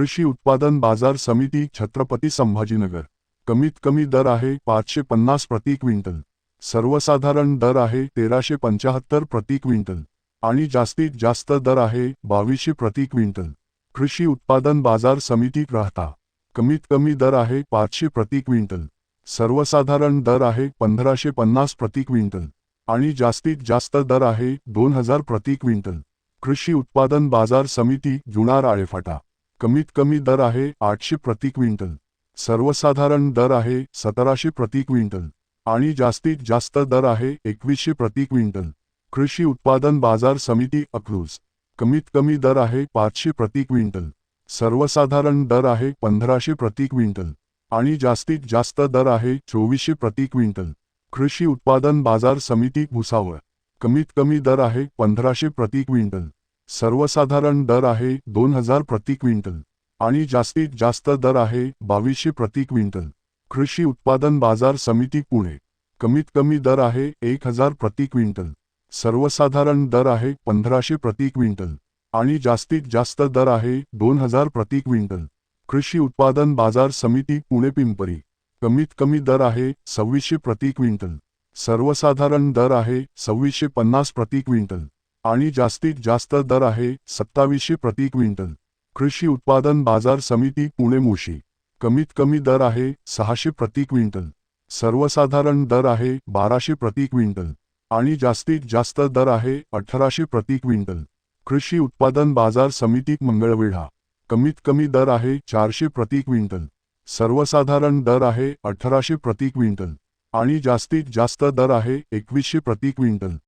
कृषी उत्पादन बाजार समिती छत्रपती संभाजीनगर. कमीत कमी दर आहे पाचशे पन्नास प्रति क्विंटल. सर्वसाधारण दर आहे तेराशे पंचाहत्तर प्रति क्विंटल. आणि जास्तीत जास्त दर आहे बावीसशे प्रति क्विंटल. कृषी उत्पादन बाजार समिती राहता कमीत कमी दर आहे पाचशे प्रति क्विंटल. सर्वसाधारण दर आहे पंधराशे पन्नास प्रति क्विंटल. आणि जास्तीत जास्त दर आहे दोन हजार प्रति क्विंटल. कृषी उत्पादन बाजार समिती जुनार आळेफाटा. कमीत कमी दर आहे आठशे प्रति क्विंटल. सर्वसाधारण दर आहे सतराशे प्रति क्विंटल. आणि जास्तीत जास्त दर आहे एकवीसशे प्रति क्विंटल. कृषी उत्पादन बाज़ार समिती अक्रूज. कमीत कमी दर आहे पाचशे प्रति क्विंटल. सर्वसाधारण दर आहे पंधराशे प्रति क्विंटल. आणि जास्तीत जास्त दर आहे चोवीसशे प्रति क्विंटल. कृषी उत्पादन बाज़ार समिती भुसावळ. कमीत कमी दर आहे पंधराशे प्रति क्विंटल. सर्वसाधारण दर आहे दोन हजार प्रति क्विंटल आणि जास्तीत जास्त दर आहे बावीसशे प्रति क्विंटल. कृषी उत्पादन बाजार समिती पुणे. कमीत कमी दर आहे एक हजार प्रति क्विंटल. सर्वसाधारण दर आहे पंधराशे प्रति क्विंटल आणि जास्तीत जास्त दर आहे दोन हजार प्रति क्विंटल. कृषी उत्पादन बाजार समिती पुणे पिंपरी. कमीत कमी दर आहे सव्वीसशे प्रति क्विंटल. सर्वसाधारण दर आहे सव्वीसशे पन्नास प्रति क्विंटल. जास्तीत जास्त दर आहे सत्तावीसशे प्रति क्विंटल. कृषी उत्पादन बाज़ार समिती पुणे मुशी. कमीत कमी दर आहे सहाशे प्रति क्विंटल. सर्वसाधारण दर आहे बाराशे प्रति क्विंटल. आणि जास्तीत जास्त दर आहे अठराशे प्रति क्विंटल. कृषी उत्पादन बाज़ार समिती मंगळवेढा. कमीत कमी दर आहे चारशे प्रति क्विंटल. सर्वसाधारण दर आहे अठराशे प्रति क्विंटल. आणि जास्तीत जास्त दर आहे एकवीसशे प्रति क्विंटल.